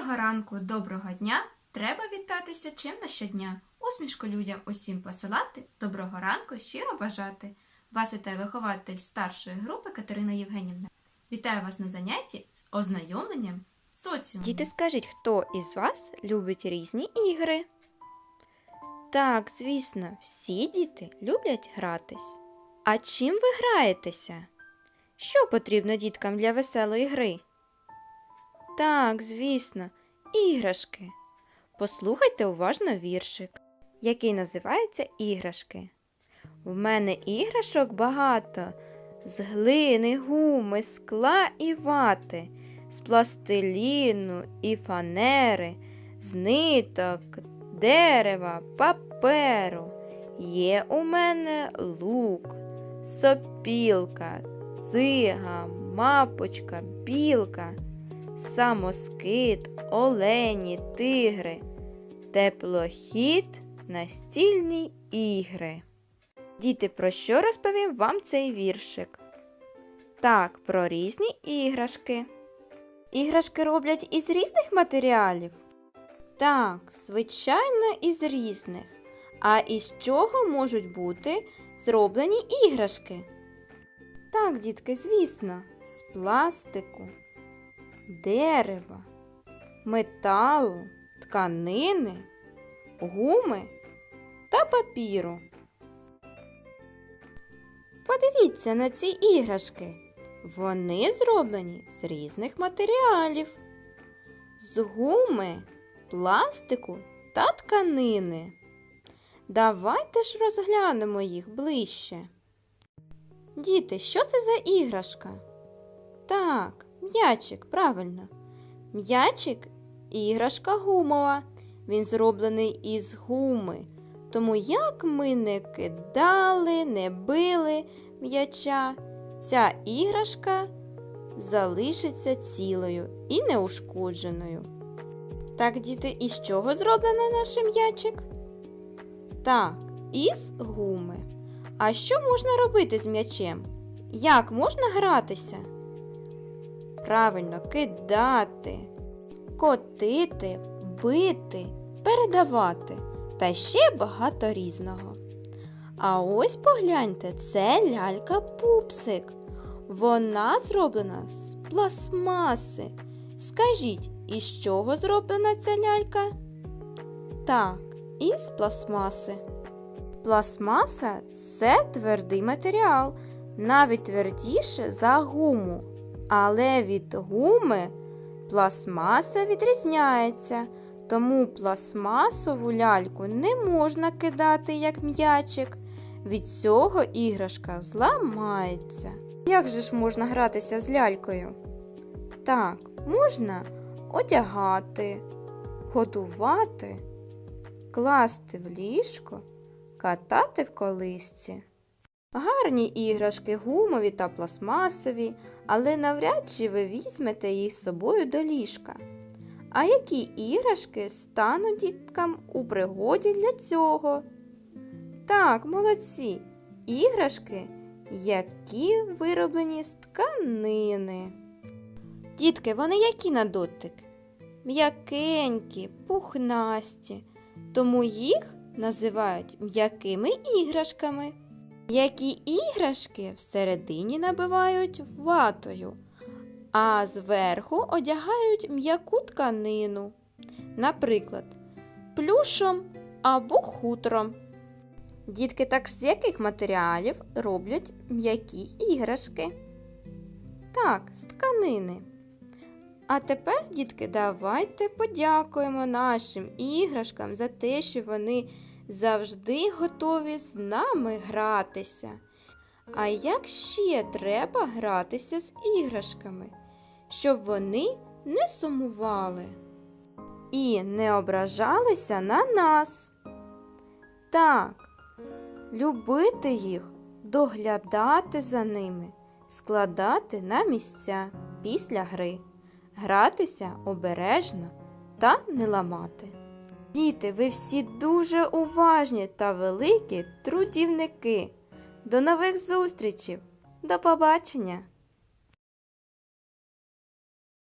Доброго ранку, доброго дня! Треба вітатися чимно щодня. Усмішку людям усім посилати, доброго ранку щиро бажати. Вас вітає вихователь старшої групи Катерина Євгенівна. Вітаю вас на занятті з ознайомленням з соціумом. Діти, скажіть, хто із вас любить різні ігри? Так, звісно, всі діти люблять гратись. А чим ви граєтеся? Що потрібно діткам для веселої гри? Так, звісно, іграшки. Послухайте уважно віршик, який називається Іграшки. В мене іграшок багато з глини, гуми, скла і вати, з пластиліну і фанери, з ниток, дерева, паперу. Є у мене лук, сопілка, цига, мапочка, білка, самоскид, олені, тигри, теплохід, настільні ігри. Діти, про що розповів вам цей віршик? Так, про різні іграшки. Іграшки роблять із різних матеріалів? Так, звичайно, із різних. А із чого можуть бути зроблені іграшки? Так, дітки, звісно, з пластику, дерева, металу, тканини, гуми та папіру. Подивіться на ці іграшки. Вони зроблені з різних матеріалів, з гуми, пластику та тканини. Давайте ж розглянемо їх ближче. Діти, що це за іграшка? Так, м'ячик, правильно. М'ячик іграшка гумова. Він зроблений із гуми. Тому як ми не кидали, не били м'яча, ця іграшка залишиться цілою і неушкодженою. Так, діти, із чого зроблений наш м'ячик? Так, із гуми. А що можна робити з м'ячем? Як можна гратися? Правильно, кидати, котити, бити, передавати та ще багато різного. А ось погляньте, це лялька пупсик. Вона зроблена з пластмаси. Скажіть, із чого зроблена ця лялька? Так, із пластмаси. Пластмаса це твердий матеріал, навіть твердіше за гуму. Але від гуми пластмаса відрізняється, тому пластмасову ляльку не можна кидати як м'ячик. Від цього іграшка зламається. Як же ж можна гратися з лялькою? Так, можна одягати, годувати, класти в ліжко, катати в колисці. Гарні іграшки гумові та пластмасові, але навряд чи ви візьмете їх з собою до ліжка. А які іграшки стануть діткам у пригоді для цього? Так, молодці, іграшки, які вироблені з тканини. Дітки, вони які на дотик? М'якенькі, пухнасті, тому їх називають м'якими іграшками. Які іграшки всередині набивають ватою, а зверху одягають м'яку тканину, наприклад, плюшом або хутром. Дітки так з яких матеріалів роблять м'які іграшки? Так, з тканини. А тепер, дітки, давайте подякуємо нашим іграшкам за те, що вони завжди готові з нами гратися. А як ще треба гратися з іграшками, щоб вони не сумували і не ображалися на нас? Так, любити їх, доглядати за ними, складати на місця після гри, гратися обережно та не ламати. Діти, ви всі дуже уважні та великі трудівники. До нових зустрічей! До побачення!